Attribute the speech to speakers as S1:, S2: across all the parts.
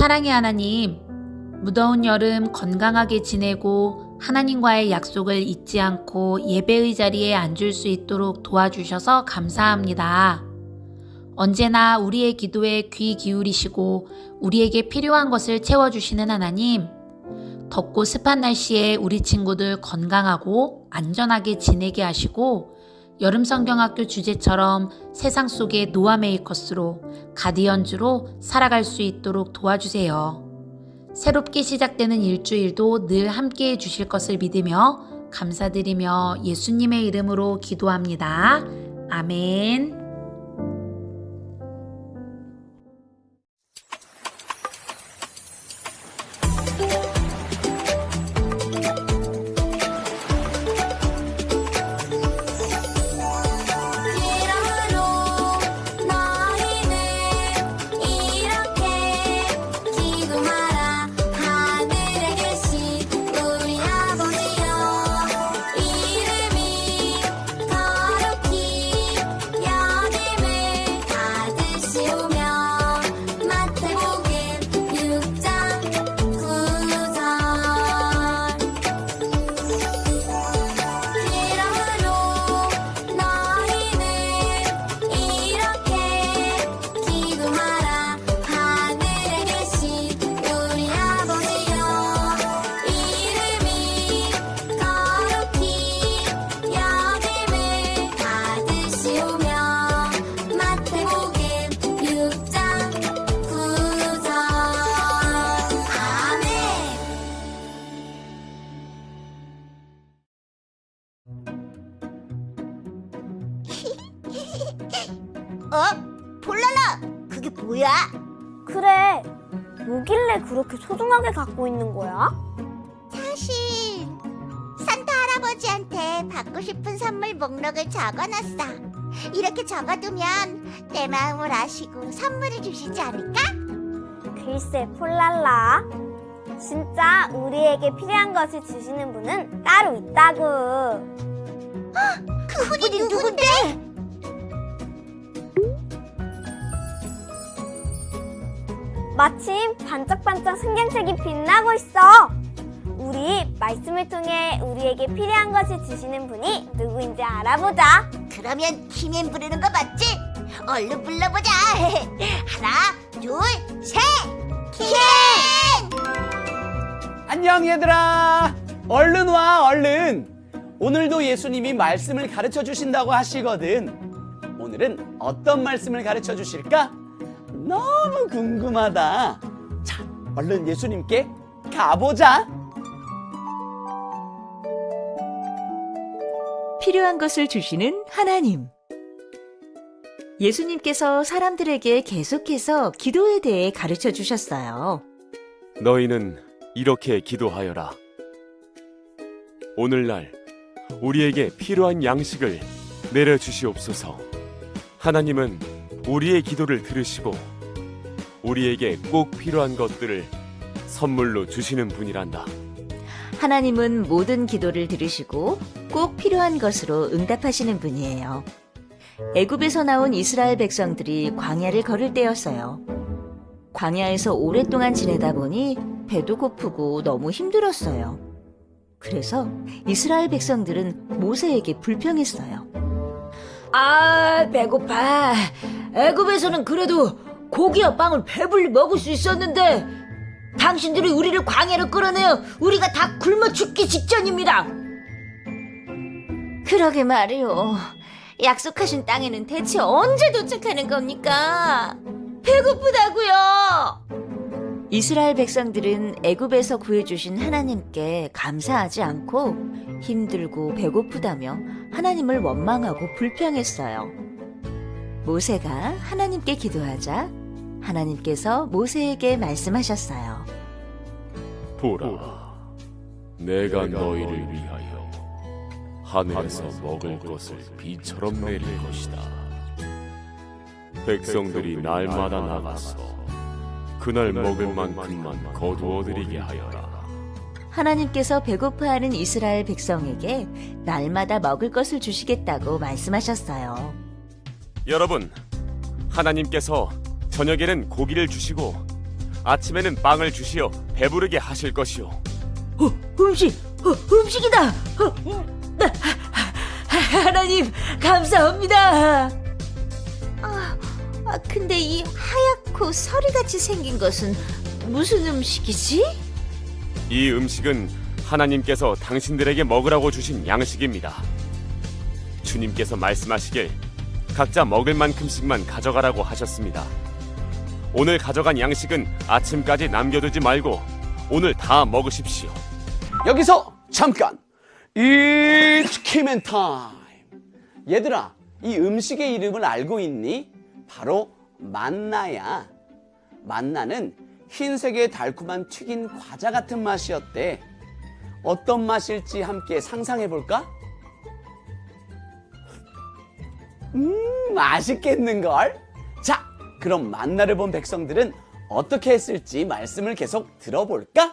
S1: 사랑의 하나님, 무더운 여름 건강하게 지내고 하나님과의 약속을 잊지 않고 예배의 자리에 앉을 수 있도록 도와주셔서 감사합니다. 언제나 우리의 기도에 귀 기울이시고 우리에게 필요한 것을 채워주시는 하나님, 덥고 습한 날씨에 우리 친구들 건강하고 안전하게 지내게 하시고 여름 성경학교 주제처럼 세상 속의 노아 메이커스로 가디언즈로 살아갈 수 있도록 도와주세요. 새롭게 시작되는 일주일도 늘 함께 해 주실 것을 믿으며 감사드리며 예수님의 이름으로 기도합니다. 아멘.
S2: 적어놨어. 이렇게 적어두면 내 마음을 아시고 선물을 주시지 않을까?
S3: 글쎄, 폴랄라. 진짜 우리에게 필요한 것을 주시는 분은 따로 있다고.
S2: 그 분이 누군데?
S3: 마침 반짝반짝 성경책이 빛나고 있어. 우리 말씀을 통해 우리에게 필요한 것을 주시는 분이 누구인지 알아보자.
S2: 그러면 키맨 부르는 거 맞지? 얼른 불러보자. 하나, 둘, 셋. 키맨!
S4: 안녕 얘들아 얼른 와 얼른 오늘도 예수님이 말씀을 가르쳐 주신다고 하시거든 오늘은 어떤 말씀을 가르쳐 주실까 너무 궁금하다 자 얼른 예수님께 가보자
S5: 필요한 것을 주시는 하나님. 예수님께서 사람들에게 계속해서 기도에 대해 가르쳐 주셨어요.
S6: 너희는 이렇게 기도하여라. 오늘날 우리에게 필요한 양식을 내려 주시옵소서. 하나님은 우리의 기도를 들으시고 우리에게 꼭 필요한 것들을 선물로 주시는 분이란다.
S5: 하나님은 모든 기도를 들으시고 꼭 필요한 것으로 응답하시는 분이에요. 애굽에서 나온 이스라엘 백성들이 광야를 걸을 때였어요. 광야에서 오랫동안 지내다 보니 배도 고프고 너무 힘들었어요. 그래서 이스라엘 백성들은 모세에게 불평했어요.
S7: 아, 배고파. 애굽에서는 그래도 고기와 빵을 배불리 먹을 수 있었는데 당신들이 우리를 광야로 끌어내어 우리가 다 굶어 죽기 직전입니다.
S5: 그러게 말이요. 약속하신 땅에는 대체 언제 도착하는 겁니까? 배고프다고요. 이스라엘 백성들은 애굽에서 구해주신 하나님께 감사하지 않고 힘들고 배고프다며 하나님을 원망하고 불평했어요. 모세가 하나님께 기도하자 하나님께서 모세에게 말씀하셨어요.
S6: 보라, 내가 너희를 위하여 하늘에서 먹을 것을 비처럼 내릴 것이다. 백성들이 날마다 나가서 그날 먹을 만큼만 거두어 드리게 하여라.
S5: 하나님께서 배고파하는 이스라엘 백성에게 날마다 먹을 것을 주시겠다고 말씀하셨어요.
S6: 여러분, 하나님께서 저녁에는 고기를 주시고 아침에는 빵을 주시어 배부르게 하실 것이오.
S7: 어, 음식, 어, 음식이다. 어, 음, 나- 하나님 감사합니다.
S5: 아, 근데 이 하얗고 서리같이 생긴 것은 무슨 음식이지?
S6: 이 음식은 하나님께서 당신들에게 먹으라고 주신 양식입니다. 주님께서 말씀하시길 각자 먹을 만큼씩만 가져가라고 하셨습니다. 오늘 가져간 양식은 아침까지 남겨두지 말고 오늘 다 먹으십시오.
S4: 여기서 잠깐 키맨 타임 얘들아 이 음식의 이름을 알고 있니? 바로 만나야 만나는 흰색의 달콤한 튀긴 과자 같은 맛이었대 어떤 맛일지 함께 상상해 볼까? 음 맛있겠는걸? 자 그럼 만나를 본 백성들은 어떻게 했을지 말씀을 계속 들어볼까?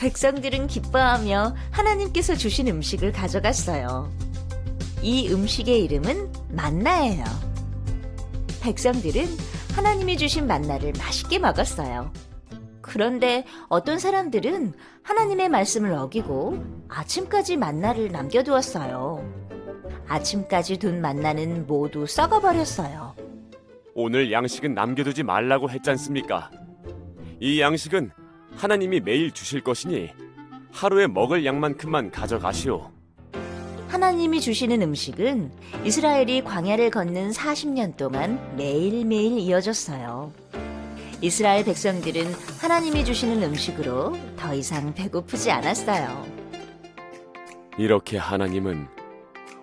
S5: 백성들은 기뻐하며 하나님께서 주신 음식을 가져갔어요. 이 음식의 이름은 만나예요. 백성들은 하나님이 주신 만나를 맛있게 먹었어요. 그런데 어떤 사람들은 하나님의 말씀을 어기고 아침까지 만나를 남겨두었어요. 아침까지 둔 만나는 모두 썩어버렸어요.
S6: 오늘 양식은 남겨두지 말라고 했잖습니까? 이 양식은 하나님이 매일 주실 것이니 하루에 먹을 양만큼만 가져가시오.
S5: 하나님이 주시는 음식은 이스라엘이 광야를 걷는 40년 동안 매일매일 이어졌어요. 이스라엘 백성들은 하나님이 주시는 음식으로 더 이상 배고프지 않았어요.
S6: 이렇게 하나님은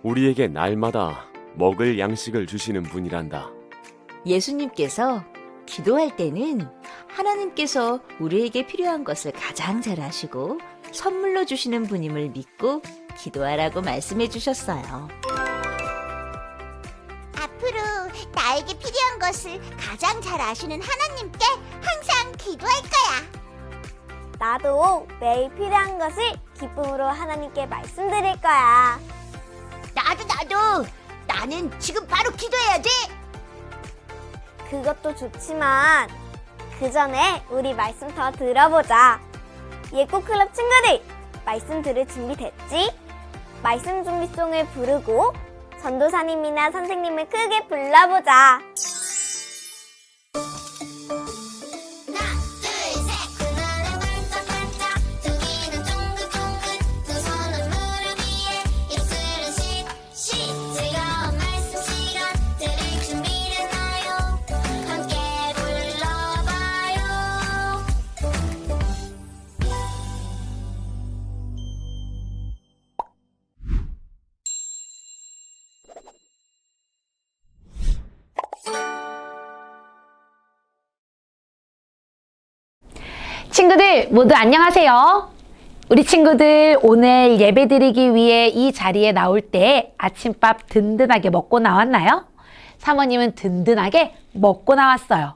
S6: 우리에게 날마다 먹을 양식을 주시는 분이란다.
S5: 예수님께서 기도할 때는 하나님께서 우리에게 필요한 것을 가장 잘 아시고 선물로 주시는 분임을 믿고 기도하라고 말씀해 주셨어요.
S2: 앞으로 나에게 필요한 것을 가장 잘 아시는 하나님께 항상 기도할 거야.
S3: 나도 매일 필요한 것을 기쁨으로 하나님께 말씀드릴 거야.
S2: 나도 나도 나는 지금 바로 기도해야 지.
S3: 그것도 좋지만 그 전에 우리 말씀 더 들어보자. 예꽃 클럽 친구들, 말씀 들을 준비 됐지? 말씀 준비송을 부르고 전도사님이나 선생님을 크게 불러보자.
S1: 친구들 모두 안녕하세요. 우리 친구들 오늘 예배 드리기 위해 이 자리에 나올 때 아침밥 든든하게 먹고 나왔나요? 사모님은 든든하게 먹고 나왔어요.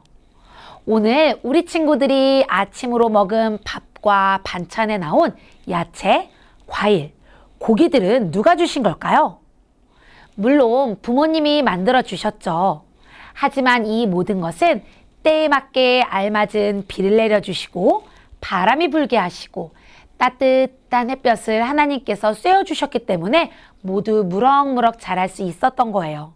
S1: 오늘 우리 친구들이 아침으로 먹은 밥과 반찬에 나온 야채, 과일, 고기들은 누가 주신 걸까요? 물론 부모님이 만들어 주셨죠. 하지만 이 모든 것은 때에 맞게 알맞은 비를 내려주시고 바람이 불게 하시고 따뜻한 햇볕을 하나님께서 쐬어주셨기 때문에 모두 무럭무럭 자랄 수 있었던 거예요.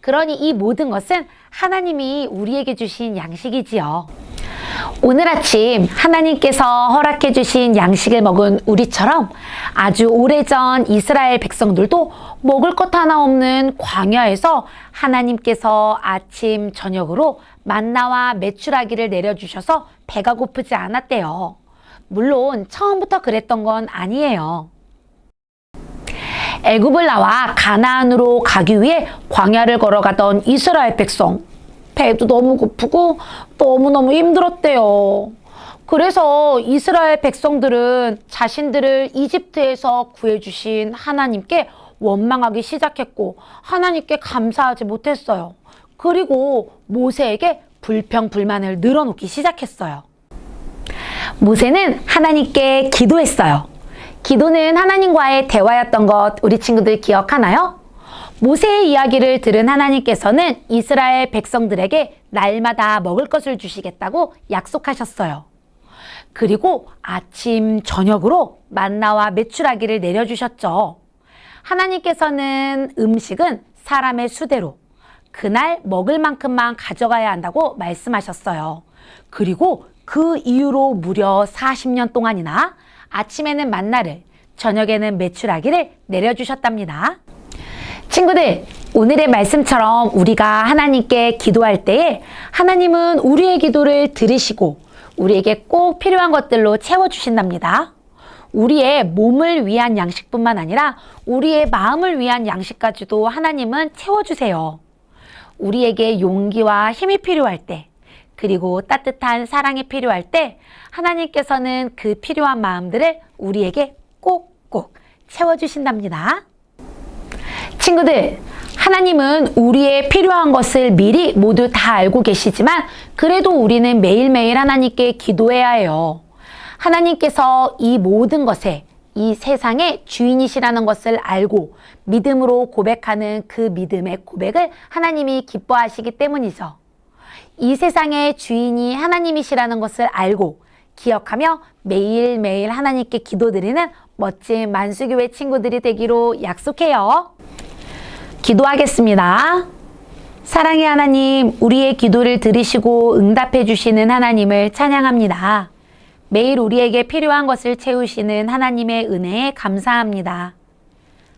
S1: 그러니 이 모든 것은 하나님이 우리에게 주신 양식이지요. 오늘 아침 하나님께서 허락해 주신 양식을 먹은 우리처럼 아주 오래전 이스라엘 백성들도 먹을 것 하나 없는 광야에서 하나님께서 아침 저녁으로 만나와 메추라기를 내려주셔서 배가 고프지 않았대요. 물론 처음부터 그랬던 건 아니에요. 애굽을 나와 가나안으로 가기 위해 광야를 걸어가던 이스라엘 백성. 배도 너무 고프고 너무너무 힘들었대요. 그래서 이스라엘 백성들은 자신들을 이집트에서 구해주신 하나님께 원망하기 시작했고 하나님께 감사하지 못했어요. 그리고 모세에게 불평 불만을 늘어놓기 시작했어요. 모세는 하나님께 기도했어요. 기도는 하나님과의 대화였던 것 우리 친구들 기억하나요? 모세의 이야기를 들은 하나님께서는 이스라엘 백성들에게 날마다 먹을 것을 주시겠다고 약속하셨어요. 그리고 아침, 저녁으로 만나와 메추라기를 내려주셨죠. 하나님께서는 음식은 사람의 수대로 그날 먹을 만큼만 가져가야 한다고 말씀하셨어요. 그리고 그 이후로 무려 40년 동안이나 아침에는 만나를, 저녁에는 메추라기를 내려주셨답니다. 친구들, 오늘의 말씀처럼 우리가 하나님께 기도할 때에 하나님은 우리의 기도를 들으시고 우리에게 꼭 필요한 것들로 채워주신답니다. 우리의 몸을 위한 양식뿐만 아니라 우리의 마음을 위한 양식까지도 하나님은 채워주세요. 우리에게 용기와 힘이 필요할 때, 그리고 따뜻한 사랑이 필요할 때, 하나님께서는 그 필요한 마음들을 우리에게 꼭꼭 채워주신답니다. 친구들, 하나님은 우리의 필요한 것을 미리 모두 다 알고 계시지만, 그래도 우리는 매일매일 하나님께 기도해야 해요. 하나님께서 이 모든 것에 이 세상의 주인이시라는 것을 알고 믿음으로 고백하는 그 믿음의 고백을 하나님이 기뻐하시기 때문이죠. 이 세상의 주인이 하나님이시라는 것을 알고 기억하며 매일매일 하나님께 기도드리는 멋진 만수교회 친구들이 되기로 약속해요. 기도하겠습니다. 사랑의 하나님, 우리의 기도를 들으시고 응답해 주시는 하나님을 찬양합니다. 매일 우리에게 필요한 것을 채우시는 하나님의 은혜에 감사합니다.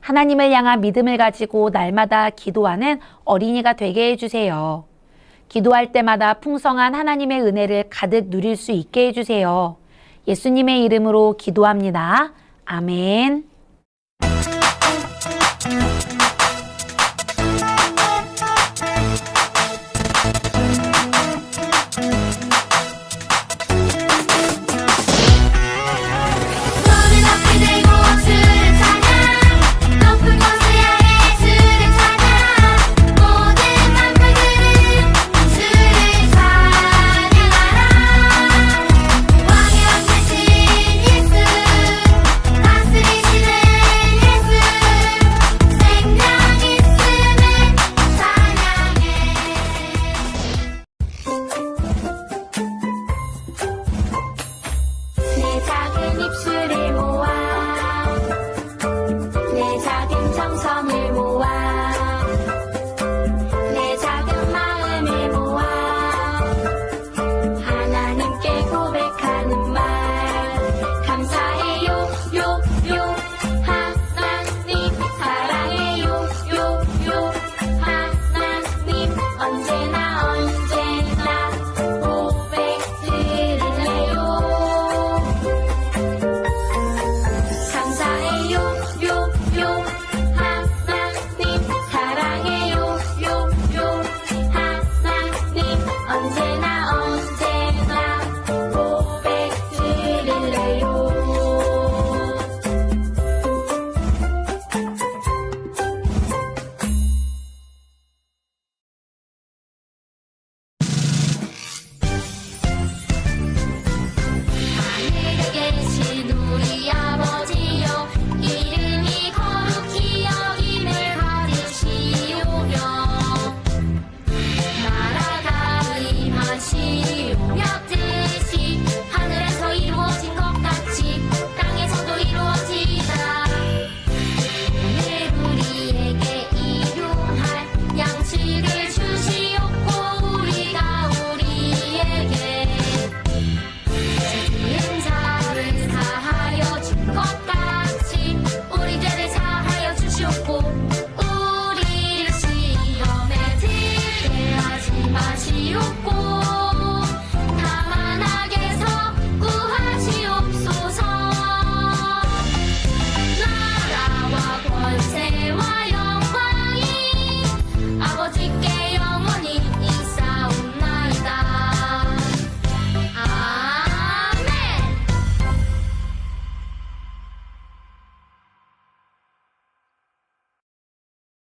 S1: 하나님을 향한 믿음을 가지고 날마다 기도하는 어린이가 되게 해주세요. 기도할 때마다 풍성한 하나님의 은혜를 가득 누릴 수 있게 해주세요. 예수님의 이름으로 기도합니다. 아멘.